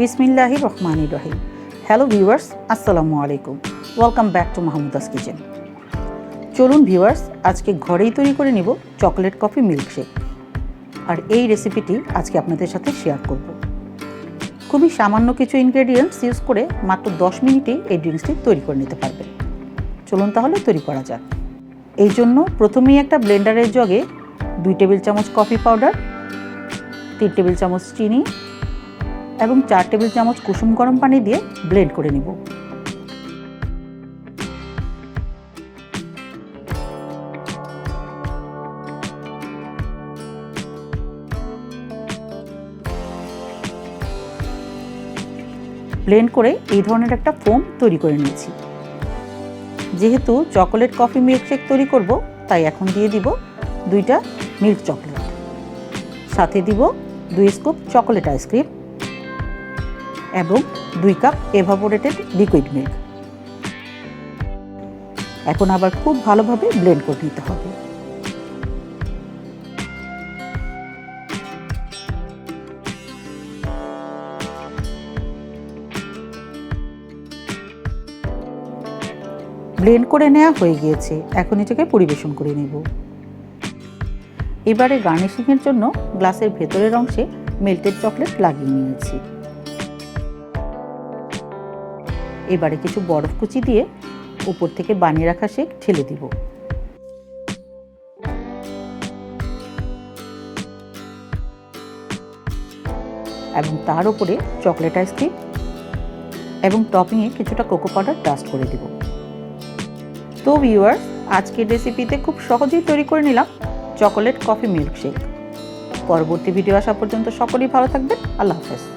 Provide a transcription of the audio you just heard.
বিসমিল্লাহি রহমানি রহিম। Hello viewers, আসসালামু আলাইকুম। Welcome back to Mahmuda's kitchen. চলুন ভিউয়ার্স, আজকে ঘরেই তৈরি করে নিব চকলেট কফি মিল্কশেক। আর এই রেসিপিটি আজকে আপনাদের সাথে শেয়ার করব। খুবই সামান্য কিছু ইনগ্রেডিয়েন্টস ইউজ করে মাত্র দশ মিনিটেই এই ড্রিঙ্কসটি তৈরি করে নিতে পারবেন। চলুন তাহলে তৈরি করা যাক। এই জন্য প্রথমেই একটা ব্লেন্ডারের জগে দুই টেবিল চামচ কফি পাউডার তিন টেবিল চামচ চিনি এবং চার টেবিল চামচ কুসুম গরম পানি দিয়ে ব্লেন্ড করে নিব। ব্লেন্ড করে এই ধরনের একটা ফোম তৈরি করে নিয়েছি। যেহেতু চকোলেট কফি মিল্কশেক তৈরি করব, তাই এখন দিয়ে দিব দুইটা মিল্ক চকলেট। সাথে দিব দুই স্কুপ চকোলেট আইসক্রিম। এবং দুই কাপ এভাপোরেটেড লিকুইড মিল্ক এখন আবার খুব ভালোভাবে ব্লেন্ড করে নিতে হবে। ব্লেন্ড করে নেওয়া হয়ে গিয়েছে। এখন এটাকে পরিবেশন করে নেব। এবারে গার্নিশিংয়ের জন্য গ্লাসের ভেতরের অংশে মেল্টেড চকলেট লাগিয়ে নিয়েছি। এবারে কিছু বরফ কুচি দিয়ে উপর থেকে বানিয়ে রাখা শেক ঢেলে দিব। এবং তার উপরে চকলেট আইসক্রিম এবং টপিংয়ে কিছুটা কোকো পাউডার ডাস্ট করে দিব। তো ভিউয়ার্স, আজকের রেসিপিতে খুব সহজেই তৈরি করে নিলাম চকোলেট কফি মিল্কশেক। পরবর্তী ভিডিও আসা পর্যন্ত সকলেই ভালো থাকবেন। আল্লাহ হাফেজ।